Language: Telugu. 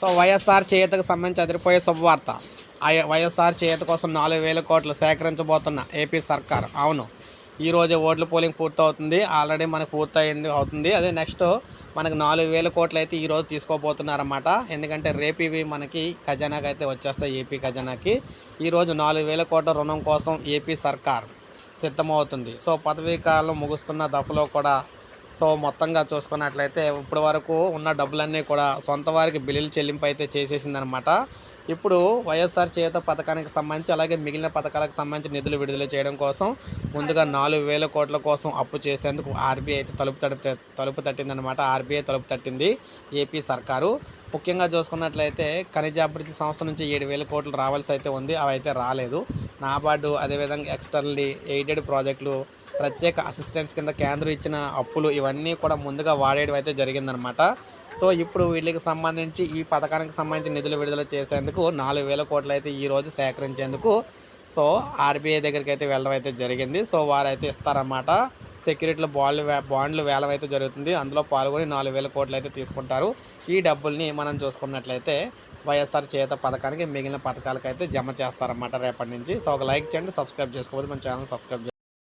సో వైఎస్ఆర్ చేతకు సంబంధించి అదిరిపోయే శుభవార్త వైఎస్ఆర్ చేత కోసం నాలుగు వేల కోట్లు సేకరించబోతున్న ఏపీ సర్కార్. అవును ఈరోజు ఓట్ల పోలింగ్ పూర్తవుతుంది. ఆల్రెడీ మనకు పూర్తయింది అవుతుంది. అదే నెక్స్ట్ మనకు నాలుగు వేల కోట్లు అయితే ఈరోజు తీసుకోబోతున్నారన్నమాట. ఎందుకంటే రేపు ఇవి మనకి ఖజానాకి అయితే వచ్చేస్తాయి ఏపీ ఖజానాకి. ఈరోజు నాలుగు వేల కోట్ల రుణం కోసం ఏపీ సర్కార్ సిద్ధమవుతుంది. సో పదవీ కాలం ముగుస్తున్న దఫలో కూడా సో మొత్తంగా చూసుకున్నట్లయితే ఇప్పటి వరకు ఉన్న డబ్బులన్నీ కూడా సొంత వారికి బిల్లులు చెల్లింపు అయితే చేసేసిందనమాట ఇప్పుడు వైఎస్ఆర్ చేత పథకానికి సంబంధించి అలాగే మిగిలిన పథకాలకు సంబంధించి నిధులు విడుదల చేయడం కోసం ముందుగా నాలుగు వేల కోట్ల కోసం అప్పు చేసేందుకు ఆర్బీఐ అయితే తలుపు తడుపు తలుపు తట్టిందనమాట ఆర్బీఐ తలుపు తట్టింది ఏపీ సర్కారు. ముఖ్యంగా చూసుకున్నట్లయితే ఖనిజ అభివృద్ధి సంస్థ నుంచి ఏడు వేల కోట్లు రావాల్సి అయితే ఉంది. అవి అయితే రాలేదు. నాబార్డు అదేవిధంగా ఎక్స్టర్నల్లీ ఎయిడెడ్ ప్రాజెక్టులు ప్రత్యేక అసిస్టెంట్స్ కింద కేంద్రం ఇచ్చిన అప్పులు ఇవన్నీ కూడా ముందుగా వాడేయడం అయితే జరిగిందనమాట సో ఇప్పుడు వీళ్ళకి సంబంధించి ఈ పథకానికి సంబంధించి నిధులు విడుదల చేసేందుకు నాలుగు వేల కోట్లు అయితే ఈ రోజు సేకరించేందుకు సో ఆర్బీఐ దగ్గరికి అయితే వెళ్ళడం అయితే జరిగింది. సో వారైతే ఇస్తారన్నమాట. సెక్యూరిటీలు బాండ్లు బాండ్లు వేలం అయితే జరుగుతుంది. అందులో పాల్గొని నాలుగు వేల కోట్లు అయితే తీసుకుంటారు. ఈ డబ్బుల్ని మనం చూసుకున్నట్లయితే వైఎస్ఆర్ చేత పథకానికి మిగిలిన పథకాలకు అయితే జమ చేస్తారన్నమాట రేపటి నుంచి. సో ఒక లైక్ చేయండి సబ్స్క్రైబ్ చేసుకోవాలి మన ఛానల్ సబ్స్క్రైబ్